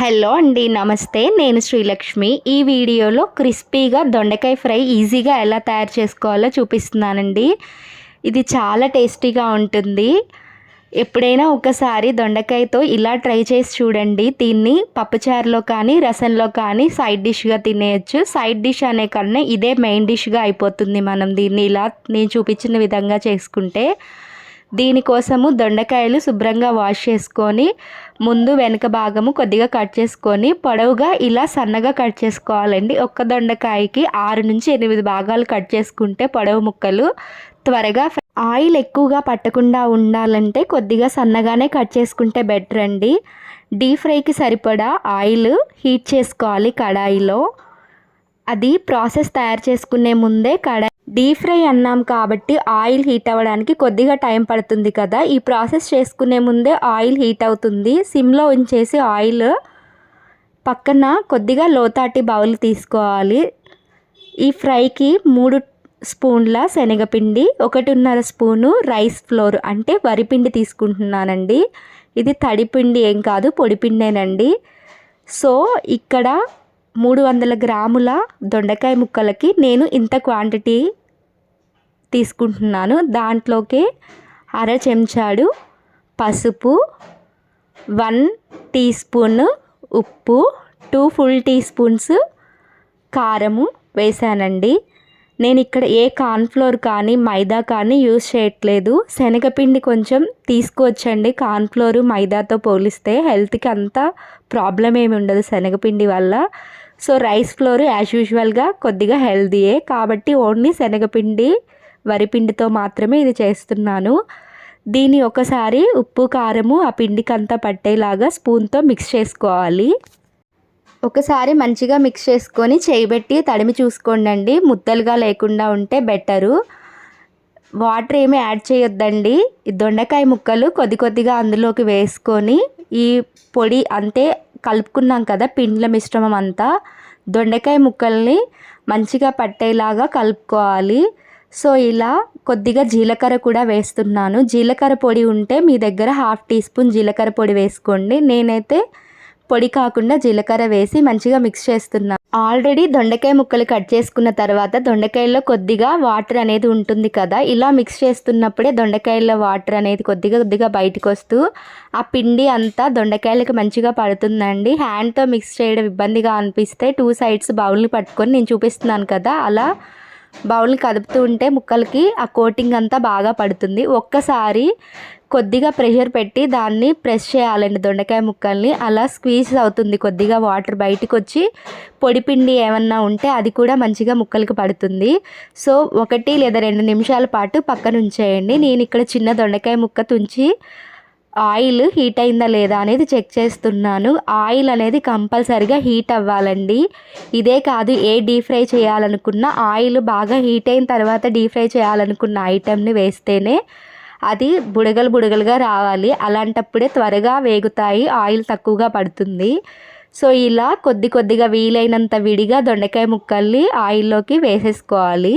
Hello అండి నమస్తే. నేను శ్రీలక్ష్మి. ఈ వీడియోలో క్రిస్పీగా దొండకాయ ఫ్రై ఈజీగా ఎలా తయారు చేసుకోవాలో చూపిస్తున్నానండి. ఇది చాలా టేస్టీగా ఉంటుంది. ఎప్పుడైనా ఒకసారి దొండకాయతో ఇలా ట్రై చేసి చూడండి. దీన్ని పప్పుచారులో కానీ రసంలో కానీ సైడ్ డిష్గా తినేయచ్చు. సైడ్ డిష్ అనే కన్నా ఇదే మెయిన్ డిష్గా అయిపోతుంది మనం దీన్ని ఇలా నేను చూపించిన విధంగా చేసుకుంటే. దీనికోసము దొండకాయలు శుభ్రంగా వాష్ చేసుకొని ముందు వెనక భాగము కొద్దిగా కట్ చేసుకొని పొడవుగా ఇలా సన్నగా కట్ చేసుకోవాలండి. ఒక్క దొండకాయకి ఆరు నుంచి ఎనిమిది భాగాలు కట్ చేసుకుంటే పొడవు ముక్కలు త్వరగా ఆయిల్ ఎక్కువగా పట్టకుండా ఉండాలంటే కొద్దిగా సన్నగానే కట్ చేసుకుంటే బెటర్ అండి. డీప్ ఫ్రైకి సరిపడా ఆయిల్ హీట్ చేసుకోవాలి కడాయిలో. అది ప్రాసెస్ తయారు చేసుకునే ముందే కడాయి డీప్ ఫ్రై అన్నాం కాబట్టి ఆయిల్ హీట్ అవ్వడానికి కొద్దిగా టైం పడుతుంది కదా. ఈ ప్రాసెస్ చేసుకునే ముందే ఆయిల్ హీట్ అవుతుంది. సిమ్లో ఉంచేసి ఆయిల్ పక్కన కొద్దిగా లోతాటి బౌల్ తీసుకోవాలి. ఈ ఫ్రైకి మూడు స్పూన్ల శనగపిండి ఒకటిన్నర స్పూను రైస్ ఫ్లోర్ అంటే వరిపిండి తీసుకుంటున్నానండి. ఇది తడిపిండి ఏం కాదు పొడిపిండేనండి. సో ఇక్కడ మూడు వందల గ్రాముల దొండకాయ ముక్కలకి నేను ఇంత క్వాంటిటీ తీసుకుంటున్నాను. దాంట్లోకి అర చెంచాడు పసుపు వన్ టీ స్పూన్ ఉప్పు టూ ఫుల్ టీ స్పూన్స్ కారము వేసానండి నేను ఇక్కడ ఏ కార్న్ఫ్లోర్ కానీ మైదా కానీ యూజ్ చేయట్లేదు. శనగపిండి కొంచెం తీసుకువచ్చండి. కార్న్ఫ్లోర్ మైదాతో పోలిస్తే హెల్త్కి అంత ప్రాబ్లం ఏమి ఉండదు శనగపిండి వల్ల. సో రైస్ ఫ్లోర్ యాజ్ యూజువల్గా కొద్దిగా హెల్దీయే కాబట్టి ఓన్లీ శనగపిండి వరిపిండితో మాత్రమే ఇది చేస్తున్నాను. దీన్ని ఒకసారి ఉప్పు కారము ఆ పిండికి అంతా పట్టేలాగా స్పూన్తో మిక్స్ చేసుకోవాలి. ఒకసారి మంచిగా మిక్స్ చేసుకొని చేయబెట్టి తడిమి చూసుకోండి ముద్దలుగా లేకుండా ఉంటే బెటరు. వాటర్ ఏమీ యాడ్ చేయొద్దండి. దొండకాయ ముక్కలు కొద్ది కొద్దిగా అందులోకి వేసుకొని ఈ పొడి అంతే కలుపుకున్నాం కదా పిండ్ల మిశ్రమం అంతా. దొండకాయ ముక్కల్ని మంచిగా పట్టేలాగా కలుపుకోవాలి. సో ఇలా కొద్దిగా జీలకర్ర కూడా వేస్తున్నాను. జీలకర్ర పొడి ఉంటే మీ దగ్గర హాఫ్ టీ స్పూన్ జీలకర్ర పొడి వేసుకోండి. నేనైతే పొడి కాకుండా జీలకర్ర వేసి మంచిగా మిక్స్ చేస్తున్నాను ఆల్రెడీ దొండకాయ ముక్కలు కట్ చేసుకున్న తర్వాత దొండకాయల్లో కొద్దిగా వాటర్ అనేది ఉంటుంది కదా ఇలా మిక్స్ చేస్తున్నప్పుడే దొండకాయల్లో వాటర్ అనేది కొద్దిగా కొద్దిగా బయటకు వస్తూ ఆ పిండి అంతా దొండకాయలకు మంచిగా పడుతుందండి. హ్యాండ్తో మిక్స్ చేయడం ఇబ్బందిగా అనిపిస్తే టూ సైడ్స్ బౌల్ని పట్టుకొని నేను చూపిస్తున్నాను కదా అలా బౌల్ని కదుపుతూ ఉంటే ముక్కలకి ఆ కోటింగ్ అంతా బాగా పడుతుంది. ఒక్కసారి కొద్దిగా ప్రెషర్ పెట్టి దాన్ని ప్రెస్ చేయాలండి దొండకాయ ముక్కల్ని. అలా స్క్వీజ్ అవుతుంది కొద్దిగా వాటర్ బయటకు వచ్చి పొడిపిండి ఏమన్నా ఉంటే అది కూడా మంచిగా ముక్కలకి పడుతుంది. సో ఒకటి లేదా రెండు నిమిషాల పాటు పక్కన ఉంచేయండి నేను ఇక్కడ చిన్న దొండకాయ ముక్క తుంచి ఆయిల్ హీట్ అయిందా లేదా అనేది చెక్ చేస్తున్నాను. ఆయిల్ అనేది కంపల్సరిగా హీట్ అవ్వాలండి. ఇదే కాదు ఏ డీప్ ఫ్రై చేయాలనుకున్నా ఆయిల్ బాగా హీట్ అయిన తర్వాత డీప్ ఫ్రై చేయాలనుకున్న ఐటెంని వేస్తేనే అది బుడగలు బుడగలుగా రావాలి. అలాంటప్పుడే త్వరగా వేగుతాయి ఆయిల్ తక్కువగా పడుతుంది. సో ఇలా కొద్ది కొద్దిగా వీలైనంత విడిగా దొండకాయ ముక్కల్ని ఆయిల్లోకి వేసేసుకోవాలి.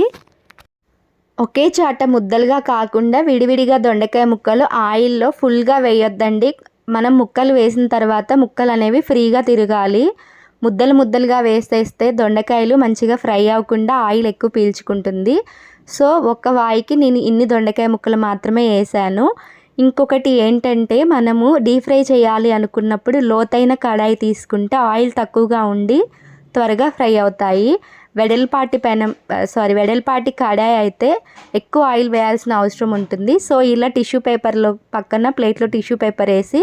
ఒకే చాట ముద్దలుగా కాకుండా విడివిడిగా దొండకాయ ముక్కలు ఆయిల్లో ఫుల్గా వేయొద్దండి. మనం ముక్కలు వేసిన తర్వాత ముక్కలు అనేవి ఫ్రీగా తిరగాలి. ముద్దలు ముద్దలుగా వేసేస్తే దొండకాయలు మంచిగా ఫ్రై అవ్వకుండా ఆయిల్ ఎక్కువ పీల్చుకుంటుంది. సో ఒక్క వాయికి నేను ఇన్ని దొండకాయ ముక్కలు మాత్రమే వేసాను. ఇంకొకటి ఏంటంటే మనము డీప్ ఫ్రై చేయాలి అనుకున్నప్పుడు లోతైన కడాయి తీసుకుంటే ఆయిల్ తక్కువగా ఉండి త్వరగా ఫ్రై అవుతాయి. వెడల్పాటి పెనం సారీ వెడల్పాటి కడాయి అయితే ఎక్కువ ఆయిల్ వేయాల్సిన అవసరం ఉంటుంది. సో ఇలా టిష్యూ పేపర్లో పక్కన ప్లేట్లో టిష్యూ పేపర్ వేసి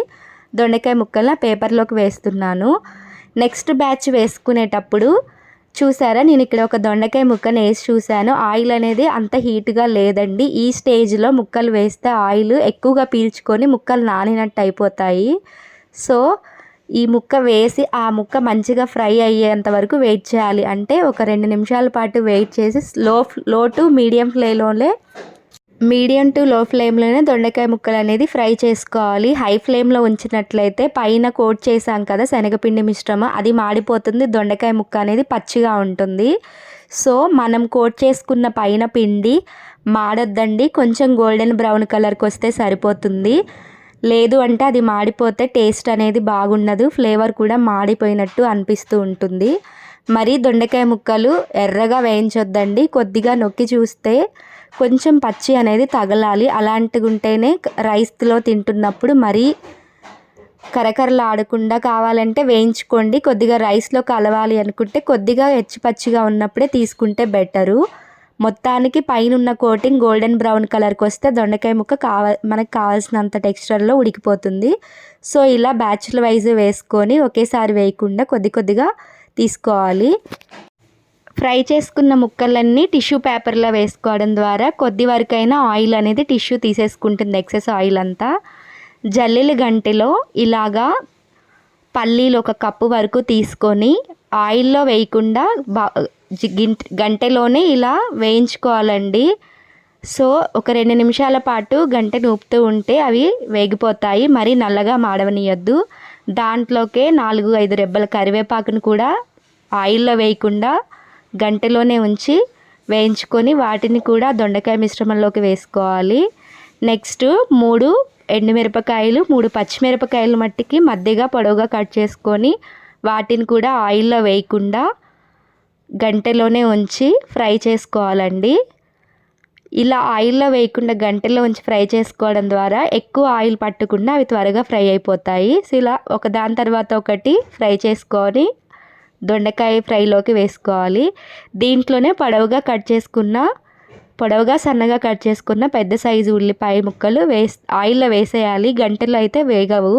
దొండకాయ ముక్కలను పేపర్లోకి వేస్తున్నాను. నెక్స్ట్ బ్యాచ్ వేసుకునేటప్పుడు చూసారా నేను ఇక్కడ ఒక దొండకాయ ముక్కను వేసి చూశాను. ఆయిల్ అనేది అంత హీట్గా లేదండి. ఈ స్టేజ్లో ముక్కలు వేస్తే ఆయిల్ ఎక్కువగా పీల్చుకొని ముక్కలు నానినట్టు అయిపోతాయి. సో ఈ ముక్క వేసి ఆ ముక్క మంచిగా ఫ్రై అయ్యేంత వరకు వెయిట్ చేయాలి. అంటే ఒక రెండు నిమిషాల పాటు వెయిట్ చేసి లో లో టు మీడియం ఫ్లేమ్లోనే మీడియం టు లో ఫ్లేమ్లోనే దొండకాయ ముక్కలు అనేది ఫ్రై చేసుకోవాలి. హై ఫ్లేమ్లో ఉంచినట్లయితే పైన కోట్ చేసాం కదా శనగపిండి మిశ్రమం అది మాడిపోతుంది. దొండకాయ ముక్క అనేది పచ్చిగా ఉంటుంది. సో మనం కోట్ చేసుకున్న పైన పిండి మాడొద్దండి. కొంచెం గోల్డెన్ బ్రౌన్ కలర్కి వస్తే సరిపోతుంది. లేదు అంటే అది మాడిపోతే టేస్ట్ అనేది బాగుండదు ఫ్లేవర్ కూడా మాడిపోయినట్టు అనిపిస్తూ ఉంటుంది. మరి దొండకాయ ముక్కలు ఎర్రగా వేయించొద్దండి. కొద్దిగా నొక్కి చూస్తే కొంచెం పచ్చి అనేది తగలాలి. అలాంటివి ఉంటేనే రైస్లో తింటున్నప్పుడు మరీ కరకరలాడకుండా కావాలంటే వేయించుకోండి. కొద్దిగా రైస్లో కలవాలి అనుకుంటే కొద్దిగా పచ్చిగా ఉన్నప్పుడే తీసుకుంటే బెటరు మొత్తానికి పైన ఉన్న కోటింగ్ గోల్డెన్ బ్రౌన్ కలర్కి వస్తే దొండకాయ ముక్క కావా మనకు కావాల్సినంత టెక్స్చర్లో ఉడికిపోతుంది. సో ఇలా బ్యాచ్ల వైజ్ వేసుకొని ఒకేసారి వేయకుండా కొద్ది కొద్దిగా తీసుకోవాలి. ఫ్రై చేసుకున్న ముక్కలన్నీ టిష్యూ పేపర్లో వేసుకోవడం ద్వారా కొద్ది వరకైనా ఆయిల్ అనేది టిష్యూ తీసేసుకుంటుంది ఎక్సెస్ ఆయిల్ అంతా. జల్లెలు గంటెలో ఇలాగా పల్లీలు ఒక కప్పు వరకు తీసుకొని ఆయిల్లో వేయకుండా బా గంటలోనే ఇలా వేయించుకోవాలండి. సో ఒక రెండు నిమిషాల పాటు గంట నూపుతూ ఉంటే అవి వేగిపోతాయి. మరీ నల్లగా మాడవనియద్దు. దాంట్లోకే నాలుగు ఐదు రెబ్బల కరివేపాకును కూడా ఆయిల్లో వేయకుండా గంటలోనే ఉంచి వేయించుకొని వాటిని కూడా దొండకాయ మిశ్రమంలోకి వేసుకోవాలి. నెక్స్ట్ మూడు ఎండుమిరపకాయలు మూడు పచ్చిమిరపకాయలు మట్టికి మధ్యగా పొడవుగా కట్ చేసుకొని వాటిని కూడా ఆయిల్లో వేయకుండా గంటలోనే ఉంచి ఫ్రై చేసుకోవాలండి. ఇలా ఆయిల్లో వేయకుండా గంటలో ఉంచి ఫ్రై చేసుకోవడం ద్వారా ఎక్కువ ఆయిల్ పట్టకుండా అవి త్వరగా ఫ్రై అయిపోతాయి. సో ఇలా ఒక దాని తర్వాత ఒకటి ఫ్రై చేసుకొని దొండకాయ ఫ్రైలోకి వేసుకోవాలి. దీంట్లోనే పొడవుగా కట్ చేసుకున్న పొడవుగా సన్నగా కట్ చేసుకున్న పెద్ద సైజు ఉల్లిపాయ ముక్కలు వేస్ ఆయిల్లో వేసేయాలి. గంటలో అయితే వేగవు.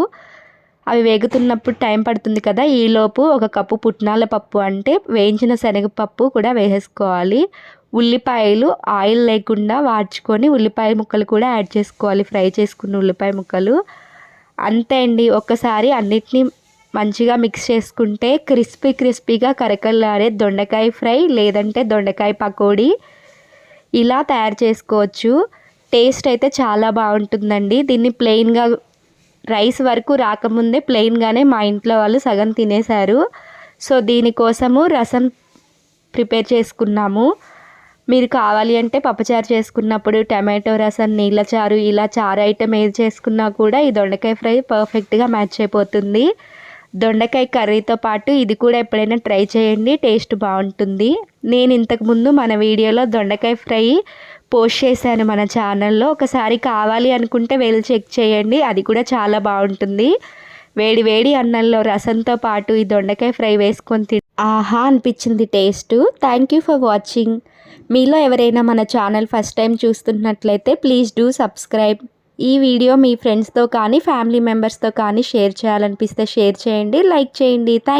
అవి వేగుతున్నప్పుడు టైం పడుతుంది కదా. ఈలోపు ఒక కప్పు పుట్నాల పప్పు అంటే వేయించిన శనగపప్పు కూడా వేసేసుకోవాలి. ఉల్లిపాయలు ఆయిల్ లేకుండా వాడ్చుకొని ఉల్లిపాయ ముక్కలు కూడా యాడ్ చేసుకోవాలి. ఫ్రై చేసుకున్న ఉల్లిపాయ ముక్కలు. అంతే అండి. ఒక్కసారి అన్నిటినీ మంచిగా మిక్స్ చేసుకుంటే క్రిస్పీ క్రిస్పీగా కరకల్లాడే దొండకాయ ఫ్రై లేదంటే దొండకాయ పకోడీ ఇలా తయారు చేసుకోవచ్చు. టేస్ట్ అయితే చాలా బాగుంటుందండి. దీన్ని ప్లెయిన్గా రైస్ వరకు రాకముందే ప్లెయిన్గానే మా ఇంట్లో వాళ్ళు సగం తినేశారు. సో దీనికోసము రసం ప్రిపేర్ చేసుకున్నాము. మీరు కావాలి అంటే పప్పుచారు చేసుకున్నప్పుడు టమాటో రసం నీళ్ళ చారు ఇలా చారు ఐటెం ఏది చేసుకున్నా కూడా ఈ దొండకాయ ఫ్రై పర్ఫెక్ట్గా మ్యాచ్ అయిపోతుంది. దొండకాయ కర్రీతో పాటు ఇది కూడా ఎప్పుడైనా ట్రై చేయండి టేస్ట్ బాగుంటుంది. నేను ఇంతకుముందు మన వీడియోలో దొండకాయ ఫ్రై పోస్ట్ చేశాను మన ఛానల్లో. ఒకసారి కావాలి అనుకుంటే వెళ్ళి చెక్ చేయండి అది కూడా చాలా బాగుంటుంది. వేడి వేడి అన్నంలో రసంతో పాటు ఈ దొండకాయ ఫ్రై వేసుకొని తిని ఆహా అనిపించింది taste. Thank you for watching. మీలో ఎవరైనా మన ఛానల్ ఫస్ట్ టైం చూస్తున్నట్లయితే ప్లీజ్ డూ సబ్స్క్రైబ్. ఈ వీడియో మీ ఫ్రెండ్స్తో కానీ ఫ్యామిలీ మెంబర్స్తో కానీ షేర్ చేయాలనిపిస్తే షేర్ చేయండి లైక్ చేయండి. థ్యాంక్